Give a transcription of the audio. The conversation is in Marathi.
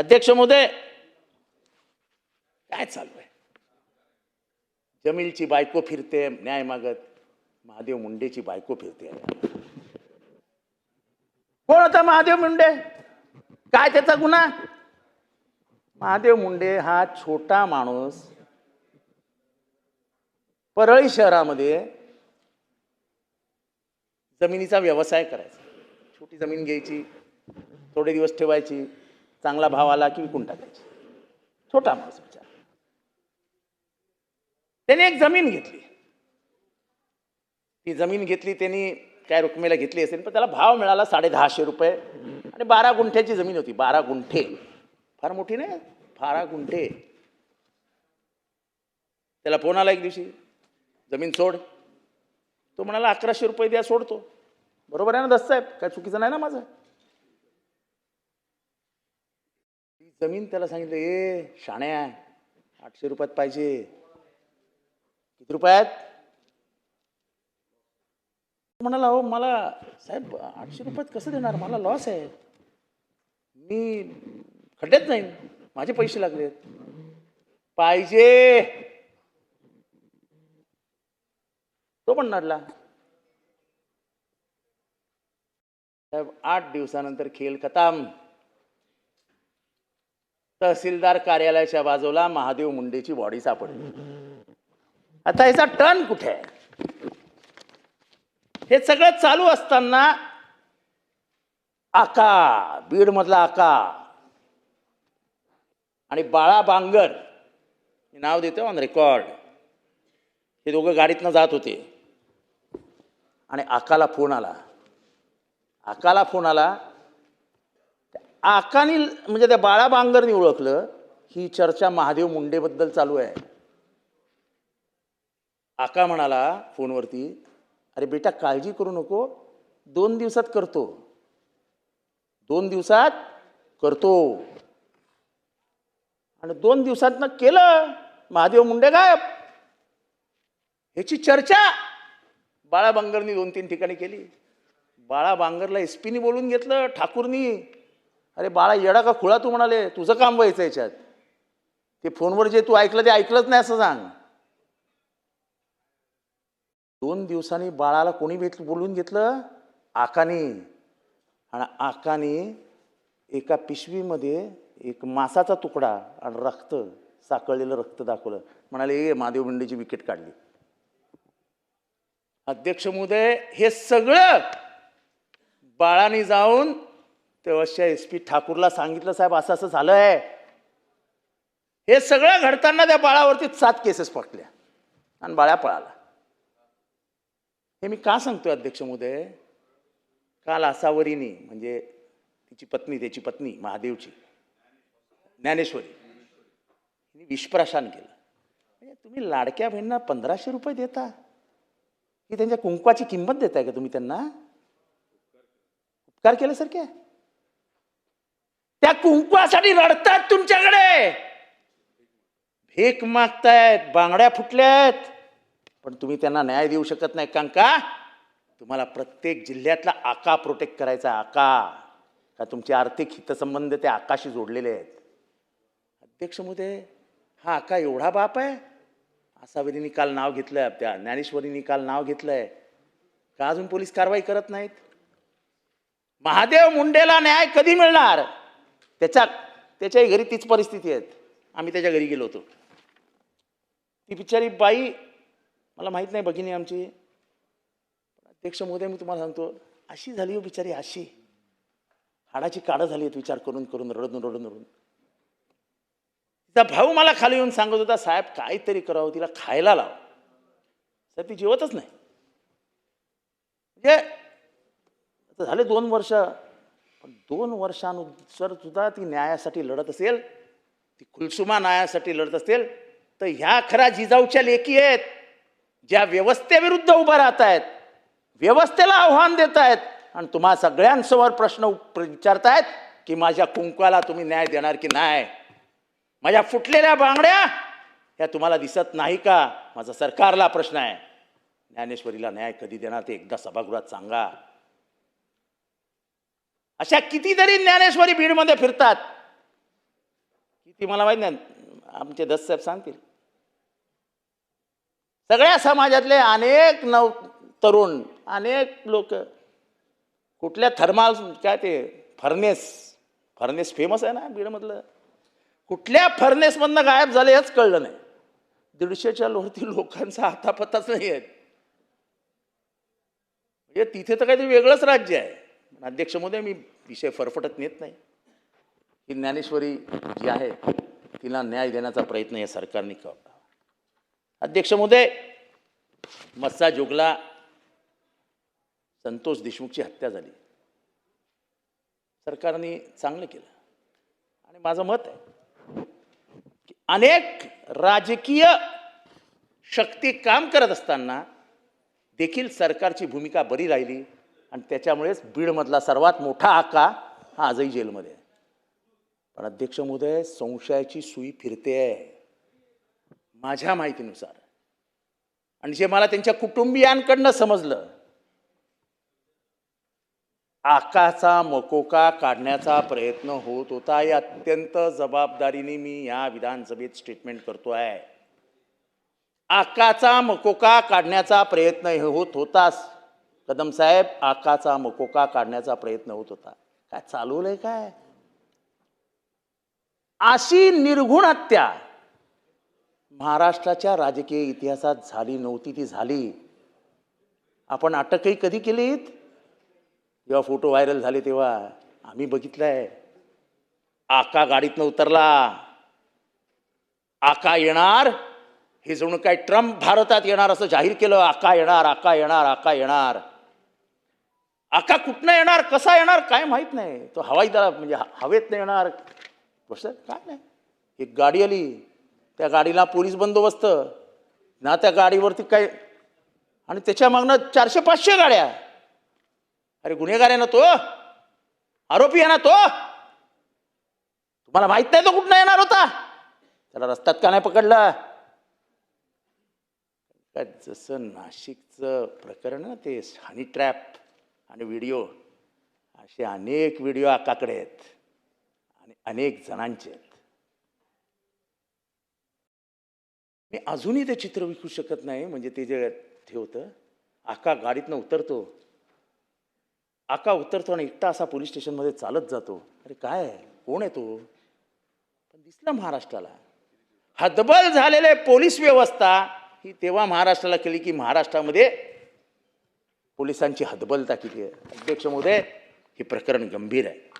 अध्यक्ष महोदय काय चालू आहे? जमीलची बायको फिरते न्याय मागत. महादेव मुंडेची बायको फिरते. कोण होता महादेव मुंडे? काय त्याचा गुन्हा? महादेव मुंडे हा छोटा माणूस परळी शहरामध्ये जमिनीचा व्यवसाय करायचा. छोटी जमीन घ्यायची थोडे दिवस ठेवायची. चांगला भाव आला की विकून टाकायची. छोटा माणूस विचार. त्याने एक जमीन घेतली. ती जमीन घेतली त्यांनी काय रकमेला घेतली असेल पण त्याला भाव मिळाला साडे दहाशे रुपये. आणि बारा गुंठ्याची जमीन होती बारा गुंठे. फार मोठी नाही बारा गुंठे. त्याला फोन आला एक दिवशी जमीन सोड. तो म्हणाला अकराशे रुपये द्या सोडतो. बरोबर आहे ना दस साहेब? काय चुकीचं नाही ना माझं ती जमीन त्याला सांगितलं ए शाण्या आठशे रुपयात पाहिजे. किती रुपयात? म्हणाला हो मला साहेब आठशे रुपयात कसं देणार? मला लॉस आहे. मी खड्ड्यात जाईन. माझे पैसे लागलेत. पाहिजे. तो पण नडला. साहेब आठ दिवसानंतर खेळ खताम. तहसीलदार कार्यालयाच्या बाजूला महादेव मुंडेची बॉडी सापडली. आता ह्याचा टर्न कुठे? आहे हे सगळं चालू असताना आका बीड मधला आका आणि बाळा बांगर हे नाव देतो ऑन रेकॉर्ड हे दोघं गाडीतनं जात होते. आणि आकाला फोन आला. आकाला फोन आला आकानी म्हणजे त्या बाळा बांगरनी ओळखलं ही चर्चा महादेव मुंडेबद्दल चालू आहे. आका म्हणाला फोनवरती अरे बेटा काळजी करू नको. दोन दिवसात करतो. दोन दिवसात करतो. आणि दोन दिवसातनं केलं. महादेव मुंडे गायब. ह्याची चर्चा. बाळा बांगरनी दोन तीन ठिकाणी केली. बाळा बांगरला एस पीनी बोलून घेतलं ठाकूरनी. अरे बाळा येडा का खुळा तू म्हणाले? तुझं काम व्हायचं याच्यात. ते फोनवर जे तू ऐकलं ते ऐकलंच नाही असं सांग. दोन दिवसांनी बाळाला कोणी भेट बोलून घेतलं? आकानी. आणि आकानी एका पिशवीमध्ये एक मासाचा तुकडा आणि रक्त साकळलेलं रक्त दाखवलं. म्हणाले ए महादेव मुंडेची विकेट काढली. अध्यक्ष महोदय हे सगळं बाळाने जाऊन तेव्हा एस पी ठाकूरला सांगितलं साहेब असं असं झालं आहे हे सगळं घडताना त्या बाळावरती सात केसेस पडल्या आणि बाळ्या पळाला. हे मी का सांगतोय अध्यक्ष महोदय? काल आसावरीनी म्हणजे तिची पत्नी त्याची पत्नी महादेवची ज्ञानेश्वरी हिने विषप्राशन केलं. म्हणजे तुम्ही लाडक्या बहिणींना पंधराशे रुपये देता? की त्यांच्या कुंकवाची किंमत देताय का तुम्ही त्यांना? उपकार केल्यासारखे त्या कुंकवासाठी रडतात तुमच्याकडे. भेक मागतायत बांगड्या फुटल्यात. पण तुम्ही त्यांना न्याय देऊ शकत नाही कारण का तुम्हाला प्रत्येक जिल्ह्यातला आका प्रोटेक्ट करायचा आका. का तुमचे आर्थिक हितसंबंध ते आकाशी जोडलेले आहेत? अध्यक्ष महोदय हा आका एवढा बाप आहे? आसावरींनी काल नाव घेतलंय त्या ज्ञानेश्वरीनी काल नाव घेतलं आहे का अजून पोलीस कारवाई करत नाहीत? महादेव मुंडेला न्याय कधी मिळणार? त्याच्या त्याच्याही घरी तीच परिस्थिती आहेत आम्ही त्याच्या घरी गेलो होतो. ती बिचारी बाई मला माहीत नाही भगिनी आमची. अध्यक्ष महोदय मी तुम्हाला सांगतो अशी झाली हो बिचारी अशी. हाडाची काढं झाली आहेत विचार करून करून रडून रडून रडून. तिचा भाऊ मला खाली येऊन सांगत होता साहेब काहीतरी करावं तिला खायला लाव. साहेब ती जेवतच नाही. म्हणजे झाले दोन वर्ष पण दोन वर्षानुसार सुद्धा ती न्यायासाठी लढत असेल ती खुलसुमा न्यायासाठी लढत असेल तर ह्या खऱ्या जिजाऊच्या लेखी आहेत ज्या व्यवस्थेविरुद्ध उभा राहत आहेत व्यवस्थेला आव्हान देत आहेत आणि तुम्हा सगळ्यांसमोर प्रश्न विचारतायत की माझ्या कुंकवाला तुम्ही न्याय देणार की नाही? माझ्या फुटलेल्या बांगड्या ह्या तुम्हाला दिसत नाही का? माझा सरकारला प्रश्न आहे. ज्ञानेश्वरीला न्याय कधी देणार ते एकदा सभागृहात सांगा. अशा कितीतरी ज्ञानेश्वरी बीडमध्ये फिरतात. किती मला माहीत नाही. आमचे दस साहेब सांगतील. सगळ्या समाजातले अनेक नव तरुण अनेक लोक कुठल्या थर्माल काय ते फर्नेस फर्नेस फेमस आहे ना बीडमधलं कुठल्या फर्नेसमधनं गायब झाले हेच कळलं नाही. दीडशेच्या वरती लोकांचा हातापत्ताच नाही आहेत म्हणजे तिथे तर काहीतरी वेगळंच राज्य आहे. अध्यक्ष महोदय मी विषय फरफटत नेत नाही. ही ज्ञानेश्वरी जी आहे तिला न्याय देण्याचा प्रयत्न या सरकारने करावा अध्यक्ष महोदय मस्सा जोगला संतोष देशमुखची हत्या झाली. सरकारने चांगलं केलं. आणि माझं मत आहे की अनेक राजकीय शक्ती काम करत असताना देखील सरकारची भूमिका बरी राहिली. आणि त्याच्यामुळेच बीडमधला सर्वात मोठा आका हा आजही जेलमध्ये आहे. पण अध्यक्ष महोदय संशयाची सुई फिरते आहे. माझ्या माहितीनुसार. आणि जे मला त्यांच्या कुटुंबियांकडनं समजलं आकाचा मकोका काढण्याचा प्रयत्न होत होता. या अत्यंत जबाबदारीने मी या विधानसभेत स्टेटमेंट करतो आहे. आकाचा मकोका काढण्याचा प्रयत्न हे होत होताच. कदम साहेब आकाचा मकोका काढण्याचा प्रयत्न होत होता. काय चालवलंय काय? अशी निर्घुण हत्या. महाराष्ट्राच्या राजकीय इतिहासात झाली नव्हती ती झाली. आपण अटकही कधी केलीत? जेव्हा फोटो व्हायरल झाले तेव्हा. आम्ही बघितलंय. आका गाडीतनं उतरला. आका येणार? हे जणू काय ट्रम्प भारतात येणार असं जाहीर केलं. आका येणार आका येणार आका येणार. आका कुठनं येणार कसा येणार काय माहीत नाही. तो हवाई दला म्हणजे हवेत हवेतनं येणार. कसं काय नाही. एक गाडी आली. त्या गाडीला पोलीस बंदोबस्त. ना त्या गाडीवरती काय आणि त्याच्या मागनं चारशे पाचशे गाड्या. अरे गुन्हेगार आहे ना तो? आरोपी आहे ना तो? तुम्हाला माहीत नाही तो कुठनं येणार होता? त्याला रस्त्यात का नाही पकडला? जसं नाशिकचं प्रकरण आहे ना ते हनी ट्रॅप आणि व्हिडिओ. असे अनेक व्हिडिओ आकाकडे आहेत. आणि अनेक जणांचे आहेत. मी अजूनही ते चित्र विकू शकत नाही म्हणजे ते जे हे होतं आका गाडीतनं उतरतो. आका उतरतो आणि एकटा असा पोलीस स्टेशनमध्ये चालत जातो. अरे काय? कोण आहे तो? पण दिसला महाराष्ट्राला. हतबल झालेले पोलीस व्यवस्था ही तेव्हा महाराष्ट्राला केली की महाराष्ट्रामध्ये पोलिसांची हतबलता किती आहे. अध्यक्ष महोदय हे प्रकरण गंभीर आहे.